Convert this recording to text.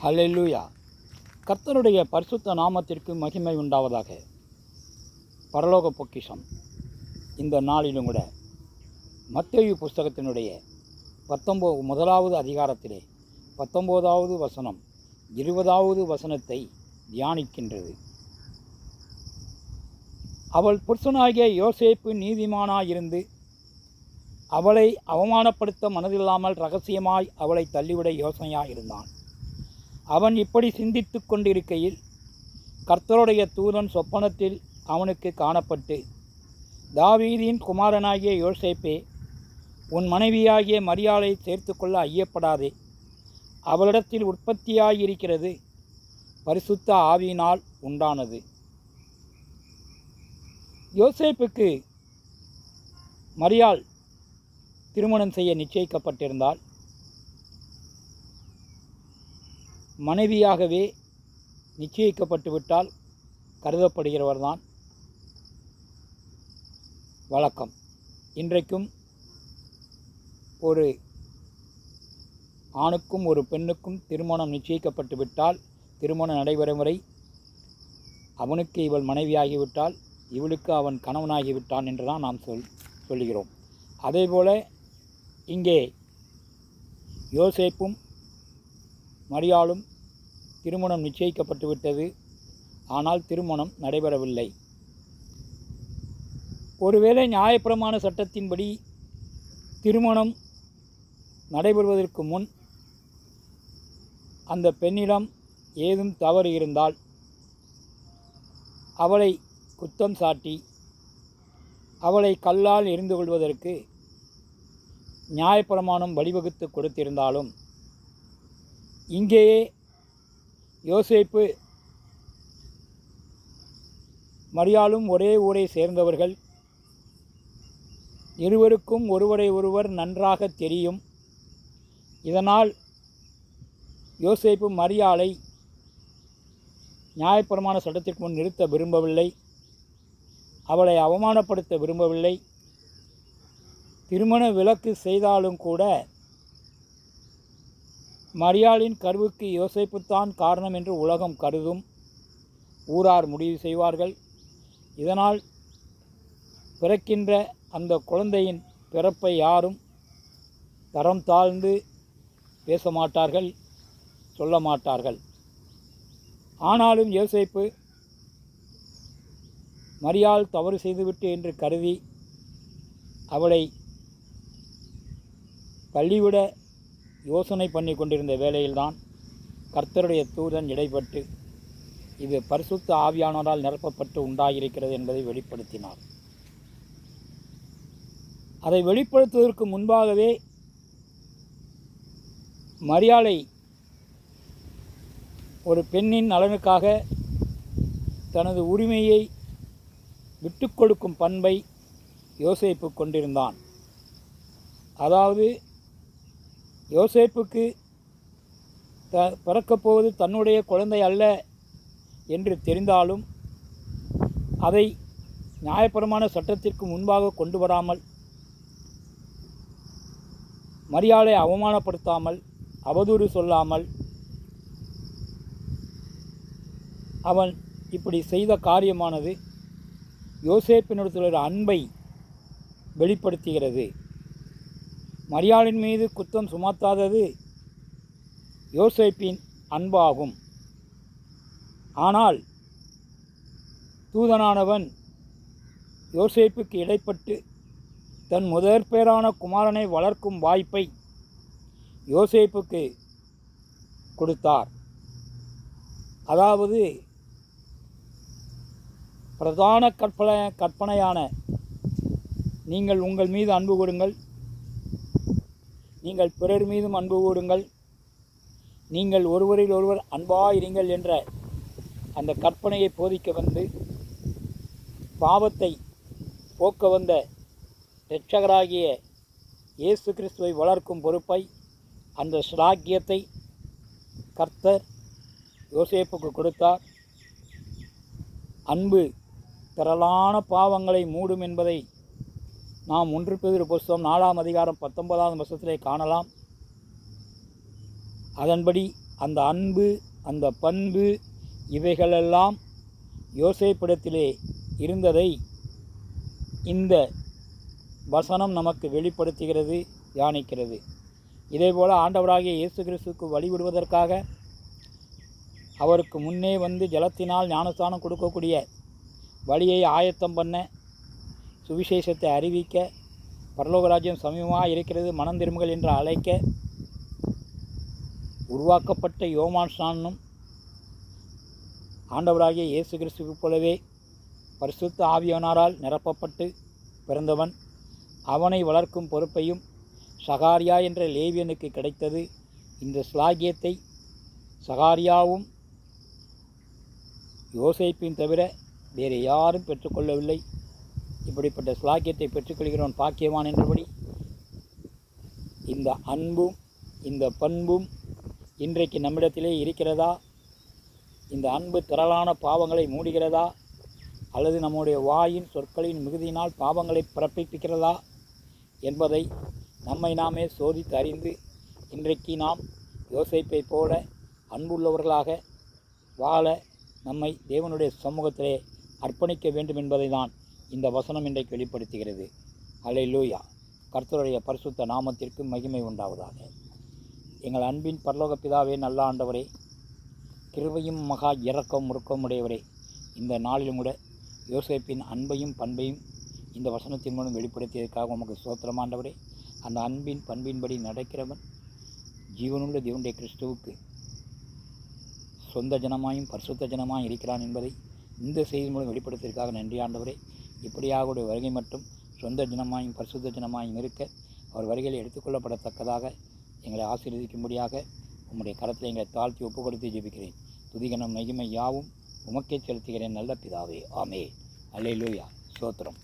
Hallelujah கர்த்தருடைய பரிசுத்த நாமத்திற்கு மகிமை உண்டாவதாக. பரலோக பொக்கிஷம். இந்த நாளிலும் கூட மத்தேயு புஸ்தகத்தினுடைய பத்தொம்போ முதலாவது அதிகாரத்திலே பத்தொம்போதாவது வசனம் இருபதாவது வசனத்தை தியானிக்கின்றது. அவள் புருஷனாகிய யோசேப்பு நீதிமானாயிருந்து அவளை அவமானப்படுத்த மனதில்லாமல் ரகசியமாய் அவளை தள்ளிவிட யோசனையாக இருந்தான் அவன் இப்படி சிந்தித்து கொண்டிருக்கையில் கர்த்தருடைய தூதன் சொப்பனத்தில் அவனுக்கு காணப்பட்டு தாவீதின் குமாரனாகிய யோசேப்பே உன் மனைவியாகிய மரியாளை சேர்த்துக்கொள்ள ஐயப்படாதே. அவளிடத்தில் உற்பத்தியாயிருக்கிறது பரிசுத்த ஆவியினால் உண்டானது. யோசேப்புக்கு மரியாள் திருமணம் செய்ய நிச்சயிக்கப்பட்டிருந்தால் மனைவியாகவே நிச்சயிக்கப்பட்டுவிட்டால் கருதப்படுகிறவர்தான். வழக்கம். இன்றைக்கும் ஒரு ஆணுக்கும் ஒரு பெண்ணுக்கும் திருமணம் நிச்சயிக்கப்பட்டுவிட்டால் திருமணம் நடைபெறும் வரை அவனுக்கு இவள் மனைவியாகிவிட்டால் இவளுக்கு அவன் கணவனாகிவிட்டான் என்று தான் நாம் சொல் சொல்கிறோம். அதேபோல இங்கே யோசேப்பும் மரியாளும் திருமணம் நிச்சயிக்கப்பட்டுவிட்டது ஆனால் திருமணம் நடைபெறவில்லை. ஒருவேளை நியாயப்பிரமாண சட்டத்தின்படி திருமணம் நடைபெறுவதற்கு முன் அந்த பெண்ணிடம் ஏதும் தவறு இருந்தால் அவளை குத்தம் சாட்டி அவளை கல்லால் எரிந்து கொள்வதற்கு நியாயப்பிரமாணம் வழிவகுத்து கொடுத்திருந்தாலும் இங்கேயே யோசேப்பு மரியாளும் ஒரே ஊரை சேர்ந்தவர்கள். இருவருக்கும் ஒருவரை ஒருவர் நன்றாக தெரியும். இதனால் யோசேப்பு மரியாளை நியாயப்பிரமாண சட்டத்திற்கு முன் நிறுத்த விரும்பவில்லை. அவளை அவமானப்படுத்த விரும்பவில்லை. திருமண விலக்கு செய்தாலும் கூட மரியாளின் கருவுக்கு யோசிப்புத்தான் காரணம் என்று உலகம் கருதும் ஊரார் முடிவு செய்வார்கள். இதனால் பிறக்கின்ற அந்த குழந்தையின் பிறப்பை யாரும் தரம் தாழ்ந்து பேச மாட்டார்கள் சொல்ல மாட்டார்கள் ஆனாலும் யோசிப்பு மரியாள் தவறு செய்துவிட்டு என்று கருதி அவளை தள்ளிவிட யோசனை பண்ணி கொண்டிருந்த வேளையில்தான் கர்த்தருடைய தூதன் இடைப்பட்டு இது பரிசுத்த ஆவியானவரால் நிரப்பப்பட்டு உண்டாகியிருக்கிறது என்பதை வெளிப்படுத்தினார். அதை வெளிப்படுத்துவதற்கு முன்பாகவே மரியாளை ஒரு பெண்ணின் நலனுக்காக தனது உரிமையை விட்டு கொடுக்கும் பண்பை யோசிப்பு கொண்டிருந்தான். அதாவது யோசேப்புக்கு த பிறக்கப்போவது தன்னுடைய குழந்தை அல்ல என்று தெரிந்தாலும் அதை நியாயபரமான சட்டத்திற்கு முன்பாக கொண்டு வராமல் மரியாதை அவமானப்படுத்தாமல் அவதூறு சொல்லாமல் அவன் இப்படி செய்த காரியமானது யோசேப்பினிடத்தில் அன்பை வெளிப்படுத்துகிறது. மரியாளின் மீது குத்தம் சுமத்தாதது யோசேப்பின் அன்பாகும். ஆனால் தூதனானவன் யோசேப்புக்கு இடைப்பட்டு தன் முதற் பேரான குமாரனை வளர்க்கும் வாய்ப்பை யோசேப்புக்கு கொடுத்தார். அதாவது பிரதான கற்பனை கற்பனையான நீங்கள் உங்கள் மீது அன்பு கொடுங்கள். நீங்கள் பிறர் மீதும் அன்பு கூடுங்கள். நீங்கள் ஒருவரில் ஒருவர் அன்பாயிருங்கள் என்ற அந்த கற்பனையை போதிக்க வந்து பாவத்தை போக்க வந்த இரட்சகராகிய இயேசு கிறிஸ்துவை வளர்க்கும் பொறுப்பை அந்த ஸ்லாக்கியத்தை கர்த்தர் யோசேப்புக்கு கொடுத்தார். அன்பு திரளான பாவங்களை மூடும் என்பதை நாம் ஒன்று பேர் புஸ்தகம் நாலாம் அதிகாரம் பத்தொன்பதாம் வருஷத்திலே காணலாம். அதன்படி அந்த அன்பு அந்த பண்பு இவைகளெல்லாம் யோசைப்பிடத்திலே இருந்ததை இந்த வசனம் நமக்கு வெளிப்படுத்துகிறது தியானிக்கிறது. இதேபோல் ஆண்டவராகிய இயேசு கிறிஸ்துவுக்கு வழிவிடுவதற்காக அவருக்கு முன்னே வந்து ஜலத்தினால் ஞானஸ்தானம் கொடுக்கக்கூடிய வழியை ஆயத்தம் பண்ண சுவிசேஷத்தை அறிவிக்க பரலோகராஜ்யம் சமீபமாக இருக்கிறது மனம் திரும்புகள் என்று அழைக்க உருவாக்கப்பட்ட யோமான் ஸ்நானும் ஆண்டவராகிய இயேசு கிறிஸ்துவை போலவே பரிசுத்த ஆவியானாரால் நிரப்பப்பட்டு பிறந்தவன். அவனை வளர்க்கும் பொறுப்பையும் சகாரியா என்ற லேவியனுக்கு கிடைத்தது. இந்த ஸ்லாகியத்தை சகாரியாவும் யோசிப்பின் தவிர வேறு யாரும் பெற்றுக்கொள்ளவில்லை. இப்படிப்பட்ட சுலாக்கியத்தை பெற்றுக்கொள்கிறவன் பாக்கியவான் என்றபடி இந்த அன்பும் இந்த பண்பும் இன்றைக்கு நம்மிடத்திலே இருக்கிறதா? இந்த அன்பு திரளான பாவங்களை மூடுகிறதா? அல்லது நம்முடைய வாயின் சொற்களின் மிகுதியினால் பாவங்களை பிறப்பிப்பிக்கிறதா? என்பதை நம்மை நாமே சோதித்து அறிந்து இன்றைக்கு நாம் யோசிப்பை போல அன்புள்ளவர்களாக வாழ நம்மை தேவனுடைய சமூகத்திலே அர்ப்பணிக்க வேண்டும் என்பதை தான் இந்த வசனம் இன்றைக்கு வெளிப்படுத்துகிறது. அலை லூயா கர்த்தருடைய பரிசுத்த நாமத்திற்கு மகிமை உண்டாவதாக. எங்கள் அன்பின் பரலோக பிதாவே நல்ல ஆண்டவரே கிருபையும் மகா இறக்கம் முறுக்கம் உடையவரே இந்த நாளிலும் கூட யோசேப்பின் அன்பையும் பண்பையும் இந்த வசனத்தின் மூலம் வெளிப்படுத்தியதற்காக உமக்கு சோத்திரமாண்டவரே அந்த அன்பின் பண்பின்படி நடக்கிறவன் ஜீவனுள்ள தேவனுடைய கிறிஸ்துவுக்கு சொந்த ஜனமாயும் பரிசுத்த ஜனமாயும் இருக்கிறான் என்பதை இந்த செய்தி மூலம் வெளிப்படுத்தியதற்காக நன்றி ஆண்டவரே. இப்படியாக வருகை மட்டும் சொந்த ஜனமாயும் பரிசுத்த ஜனமாயும் இருக்க அவர் வருகையில் எடுத்துக்கொள்ளப்படத்தக்கதாக எங்களை ஆசீர்வதிக்கும்படியாக உம்முடைய கரத்தில் எங்களை தாழ்த்தி ஒப்பு கொடுத்து ஜெபிக்கிறேன். துதிகனம் மகிமை யாவும் உமக்கே செலுத்துகிறேன் நல்ல பிதாவே. ஆமே அல்லேலூயா. சோத்திரம்